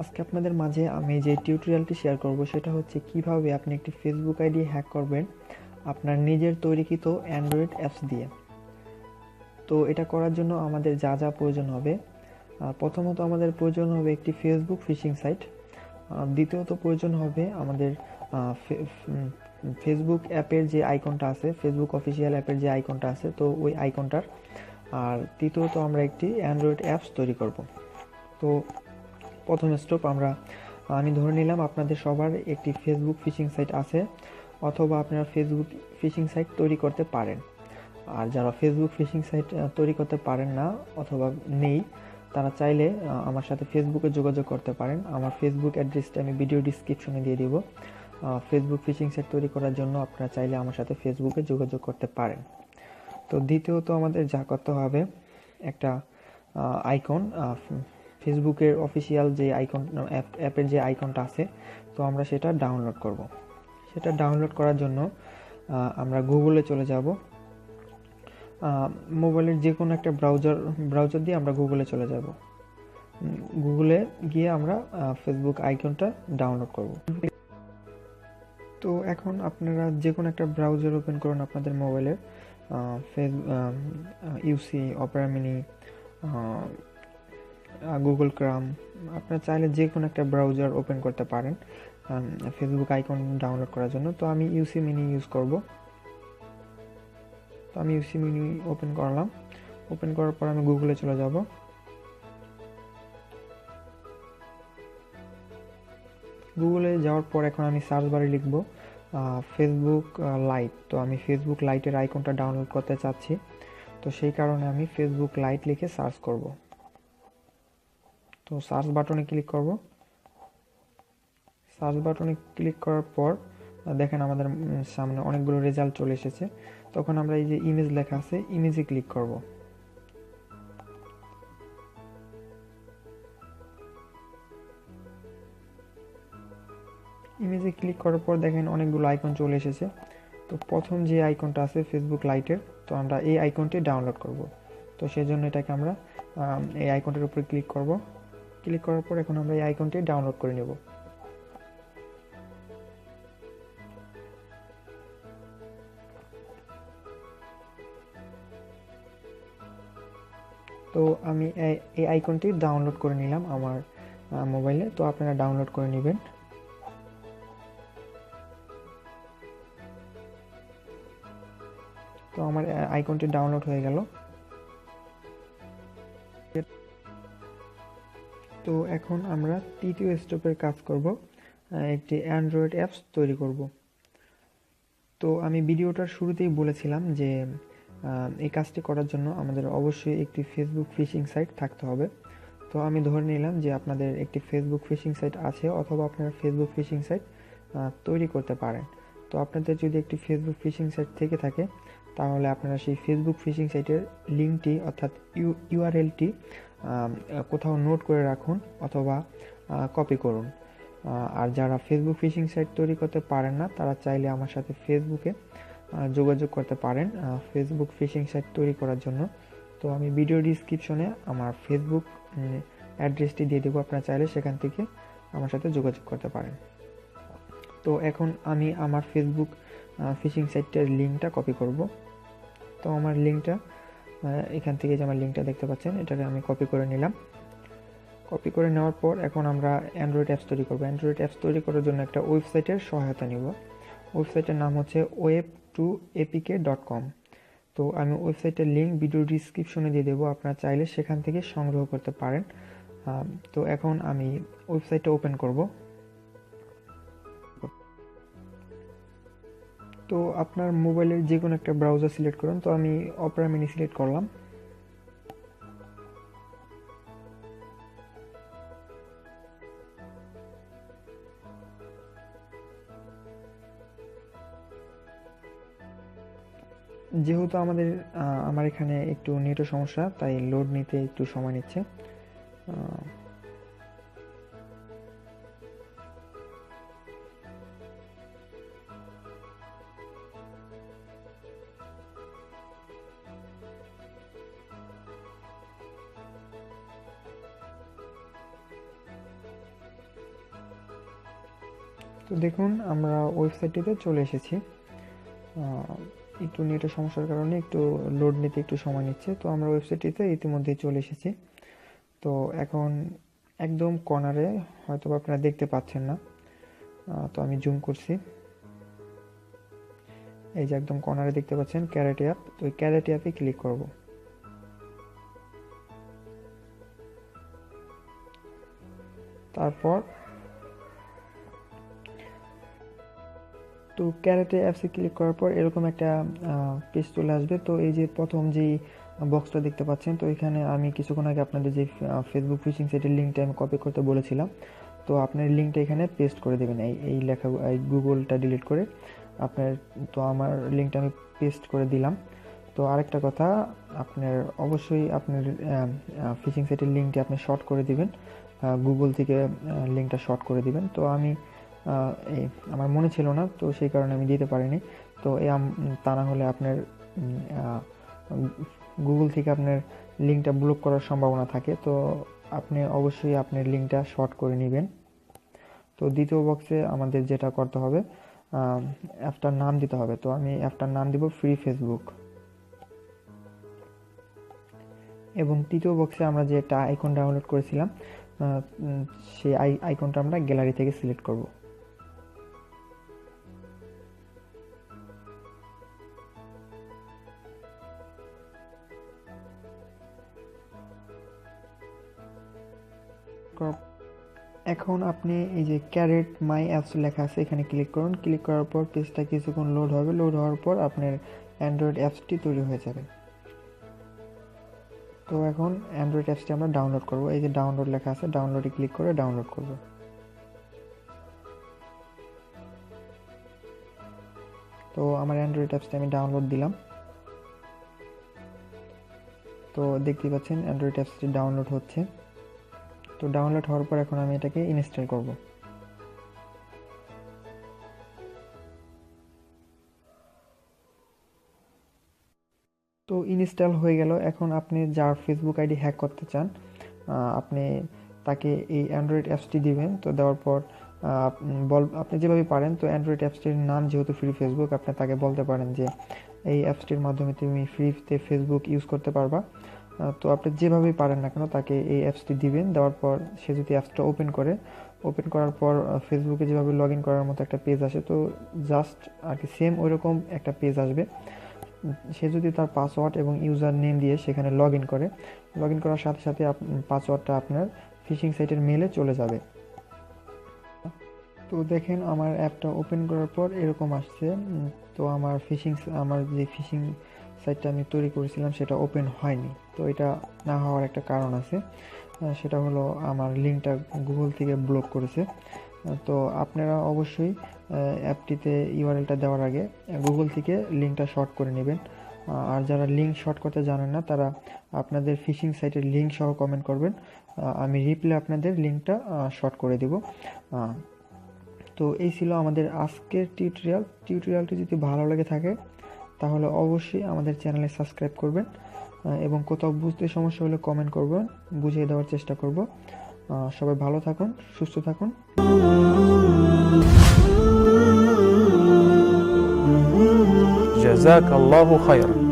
আজকে আপনাদের মাঝে আমি যে টিউটোরিয়ালটি শেয়ার করব, সেটা হচ্ছে কীভাবে আপনি একটি ফেসবুক আইডি হ্যাক করবেন আপনার নিজের তৈরিকৃত অ্যান্ড্রয়েড অ্যাপস দিয়ে। তো এটা করার জন্য আমাদের যা যা প্রয়োজন হবে প্রথমত আমাদের প্রয়োজন হবে একটি ফেসবুক ফিশিং সাইট দ্বিতীয়ত প্রয়োজন হবে আমাদের ফেসবুক অ্যাপের যে আইকনটা আছে ফেসবুক অফিসিয়াল অ্যাপের যে আইকনটা আছে, তো ওই আইকনটার আর তৃতীয়ত আমরা একটি অ্যান্ড্রয়েড অ্যাপস তৈরি করব। তো প্রথম স্টেপ আমরা আমি ধরে নিলাম আপনাদের সবার একটি ফেসবুক ফিশিং সাইট আছে, অথবা আপনারা ফেসবুক ফিশিং সাইট তৈরি করতে পারেন। আর যারা ফেসবুক ফিশিং সাইট তৈরি করতে পারেন না, অথবা নেই, তারা চাইলে আমার সাথে ফেসবুকে যোগাযোগ করতে পারেন। আমার ফেসবুক অ্যাড্রেসটা আমি ভিডিও ডিসক্রিপশনে দিয়ে দিব। ফেসবুক ফিশিং সাইট তৈরি করার জন্য আপনারা চাইলে আমার সাথে ফেসবুকে যোগাযোগ করতে পারেন। তো দ্বিতীয়ত আমাদের যা করতে হবে, একটা আইকন ফেসবুকের অফিসিয়াল যে আইকন অ্যাপ অ্যাপের যে আইকনটা আছে, তো আমরা সেটা ডাউনলোড করব। সেটা ডাউনলোড করার জন্য আমরা গুগলে চলে যাব। মোবাইলের যে কোনো একটা ব্রাউজার ব্রাউজার দিয়ে আমরা গুগলে চলে যাব। গুগলে গিয়ে আমরা ফেসবুক আইকনটা ডাউনলোড করব। তো এখন আপনারা যে কোনো একটা ব্রাউজার ওপেন করুন আপনাদের মোবাইলের face UC Opera Mini Google Chrome আপনারা চাইলে যে কোনো একটা ব্রাউজার ওপেন করতে পারেন ফেসবুক আইকন ডাউনলোড করার জন্য। তো আমি ইউসি মিনি ইউজ করব। তো আমি ইউসি মিনি ওপেন করলাম। ওপেন করার পর আমি গুগলে চলে যাব। গুগলে যাওয়ার পর এখন আমি সার্চ বারে লিখব ফেসবুক লাইট তো আমি ফেসবুক লাইটের আইকনটা ডাউনলোড করতে চাচ্ছি। তো সেই কারণে আমি ফেসবুক লাইট লিখে সার্চ করব। তো সার্চ বাটনে ক্লিক করব। সার্চ বাটনে ক্লিক করার পর দেখেন আমাদের সামনে অনেকগুলো রেজাল্ট চলে এসেছে। তখন আমরা এই যে ইমেজ লেখা আছে ইমেজে ক্লিক করব। ইমেজে ক্লিক করার পর দেখেন অনেকগুলো আইকন চলে এসেছে। তো প্রথম যে আইকনটা আছে ফেসবুক লাইটের তো আমরা এই আইকনটি ডাউনলোড করব। তো সেই জন্য এটাকে আমরা আম, এই আইকনটির উপরে ক্লিক করব। ক্লিক করার পর এখন আমরা এই আইকনটি ডাউনলোড করে নেব। তো আমি এই- আইকনটি ডাউনলোড করে নিলাম আমার মোবাইলে। তো আপনারা ডাউনলোড করে নেবেন। তো আমার আইকনটি ডাউনলোড হয়ে গেল। তো এখন আমরা তৃতীয় স্টেপের কাজ করব একটি অ্যান্ড্রয়েড অ্যাপস তৈরি করব। তো আমি ভিডিওটার শুরুতেই বলেছিলাম যে এই কাজটি করার জন্য আমাদের অবশ্যই একটি ফেসবুক ফিশিং সাইট থাকতে হবে। তো আমি ধরে নিলাম যে আপনাদের একটি ফেসবুক ফিশিং সাইট আছে অথবা আপনারা ফেসবুক ফিশিং সাইট তৈরি করতে পারেন। তো আপনাদের যদি একটি ফেসবুক ফিশিং সাইট থেকে থাকে, তাহলে আপনারা সেই ফেসবুক ফিশিং সাইটের লিঙ্কটি অর্থাৎ ইউ ইউআরএলটি কোথাও নোট করে রাখুন অথবা কপি করুন। আর যারা ফেসবুক ফিশিং সাইট তৈরি করতে পারেন না, তারা চাইলে আমার সাথে ফেসবুকে যোগাযোগ করতে পারেন ফেসবুক ফিশিং সাইট তৈরি করার জন্য। তো আমি ভিডিও ডিসক্রিপশনে আমার ফেসবুক অ্যাড্রেসটি দিয়ে দেবো। আপনারা চাইলে সেখান থেকে আমার সাথে যোগাযোগ করতে পারেন। তো এখন আমি আমার ফেসবুক ফিশিং সাইটের লিঙ্কটা কপি করব। তো আমার লিঙ্কটা এখান থেকে যে আমার লিঙ্কটা দেখতে পাচ্ছেন, এটাকে আমি কপি করে নিলাম। কপি করে নেওয়ার পর এখন আমরা অ্যান্ড্রয়েড অ্যাপস তৈরি করব। অ্যান্ড্রয়েড অ্যাপস তৈরি করার জন্য একটা ওয়েবসাইটের সহায়তা নিব। ওয়েবসাইটের নাম হচ্ছে web two APK dot com তো আমি ওয়েবসাইটের লিঙ্ক ভিডিও ডিসক্রিপশনে দিয়ে দেবো, আপনারা চাইলে সেখান থেকে সংগ্রহ করতে পারেন। তো এখন আমি ওয়েবসাইটটা ওপেন করব। তো আপনার মোবাইলের যে কোনো একটা ব্রাউজার সিলেক্ট করুন, তো আমি অপেরা মিনি সিলেক্ট করলাম। যেহেতু আমাদের আমার এখানে একটু নেটের সমস্যা, তাই লোড নিতে একটু সময় নিচ্ছে। তো দেখুন, আমরা ওয়েবসাইটটিতে চলে এসেছি। একটু নেটের সমস্যার কারণে একটু লোড নিতে একটু সময় নিচ্ছে, তো আমরা ওয়েবসাইটটিতে ইতিমধ্যেই চলে এসেছি। তো এখন একদম কর্নারে হয়তো আপনারা দেখতে পাচ্ছেন না। তো আমি জুম করছি। এই যে একদম কর্নারে দেখতে পাচ্ছেন ক্যারেট অ্যাপ তো ওই ক্যারেট অ্যাপে ক্লিক করব। তারপর তো ক্যারেটে অ্যাপসে ক্লিক করার পর এরকম একটা পেজ চলে আসবে। তো এই যে প্রথম যেই বক্সটা দেখতে পাচ্ছেন, তো এখানে আমি কিছুক্ষণ আগে আপনাদের যে ফেসবুক ফিশিং সাইটের লিঙ্কটা আমি কপি করতে বলেছিলাম। তো আপনার লিঙ্কটা এখানে পেস্ট করে দেবেন, এই এই লেখা, এই গুগলটা ডিলিট করে। আপনার, তো আমার লিঙ্কটা আমি পেস্ট করে দিলাম। তো আরেকটা কথা, আপনার অবশ্যই আপনার ফিশিং সাইটের লিঙ্কটি আপনি শর্ট করে দিবেন। গুগল থেকে লিঙ্কটা শর্ট করে দিবেন। তো আমি এই আমার মনে ছিল না, তো সেই কারণে আমি দিতে পারিনি। তো আম- তা না হলে আপনার গুগল থেকে আপনার লিঙ্কটা ব্লক করার সম্ভাবনা থাকে। তো আপনি অবশ্যই আপনার লিঙ্কটা শর্ট করে নেবেন। তো দ্বিতীয় বক্সে আমাদের যেটা করতে হবে অ্যাপটার নাম দিতে হবে। তো আমি অ্যাপটার নাম দিব ফ্রি ফেসবুক। এবং তৃতীয় বক্সে আমরা যে একটা আইকন ডাউনলোড করেছিলাম সেই আই, আইকনটা আমরা গ্যালারি থেকে সিলেক্ট করব। এখন আপনি এই যে ক্যারেট মাই অ্যাপস লেখা আছে, এখানে ক্লিক করুন। ক্লিক করার পর পেজটা কিছুক্ষণ লোড হবে। লোড হওয়ার পর আপনার অ্যান্ড্রয়েড অ্যাপসটি তৈরি হয়ে যাবে। তো এখন অ্যান্ড্রয়েড অ্যাপসটি আমরা ডাউনলোড করব। এই যে ডাউনলোড লেখা আছে ডাউনলোডে ক্লিক করে ডাউনলোড করব। তো আমার অ্যান্ড্রয়েড অ্যাপসটি আমি ডাউনলোড দিলাম। তো দেখতে পাচ্ছেন অ্যান্ড্রয়েড অ্যাপসটি ডাউনলোড হচ্ছে। তো ডাউনলোড হওয়ার পর এখন আমি এটাকে ইনস্টল করব। তো ইনস্টল হয়ে গেল। এখন আপনি যার ফেসবুক আইডি হ্যাক করতে চান আপনি তাকে এই অ্যান্ড্রয়েড অ্যাপসটি দিবেন। তো দেওয়ার পর বল, আপনি যেভাবে পারেন, তো অ্যান্ড্রয়েড অ্যাপসটির নাম যেহেতু ফ্রি ফেসবুক আপনি তাকে বলতে পারেন যে, এই অ্যাপসটির মাধ্যমে তুমি ফ্রিতে ফেসবুক ইউজ করতে পারবা। তো আপনি যেভাবেই পারেন না কেন, তাকে এই অ্যাপসটি দিবেন। দেওয়ার পর সে যদি অ্যাপসটা ওপেন করে ওপেন করার পর ফেসবুকে যেভাবে লগ ইন করার মতো একটা পেজ আসে, তো জাস্ট আর কি সেম ওইরকম একটা পেজ আসবে। সে যদি তার পাসওয়ার্ড এবং ইউজার নেম দিয়ে সেখানে লগ ইন করে লগ ইন করার সাথে সাথে পাসওয়ার্ডটা আপনার ফিশিং সাইটের মেলে চলে যাবে। তো দেখেন আমার অ্যাপটা ওপেন করার পর এরকম আসছে। তো আমার ফিশিং আমার যে ফিশিং সাইটটা আমি তৈরি করেছিলাম, সেটা ওপেন হয়নি। তো এটা না হওয়ার একটা কারণ আছে। সেটা হলো আমার লিঙ্কটা গুগল থেকে ব্লক করেছে। তো আপনারা অবশ্যই অ্যাপটিতে ইউআরএলটা দেওয়ার আগে গুগল থেকে লিঙ্কটা শর্ট করে নেবেন। আর যারা লিঙ্ক শর্ট করতে জানেন না, তারা আপনাদের ফিশিং সাইটের লিঙ্ক সহ কমেন্ট করবেন। আমি রিপ্লে আপনাদের লিঙ্কটা শর্ট করে দেব। তো এই ছিল আমাদের আজকের টিউটোরিয়াল। টিউটোরিয়ালটি যদি ভালো লেগে থাকে, তাহলে অবশ্যই আমাদের চ্যানেলে সাবস্ক্রাইব করবেন। এবং কোথাও বুঝতে সমস্যা হলে কমেন্ট করব, বুঝিয়ে দেওয়ার চেষ্টা করব। সবাই ভালো থাকুন, সুস্থ থাকুন। খায়রা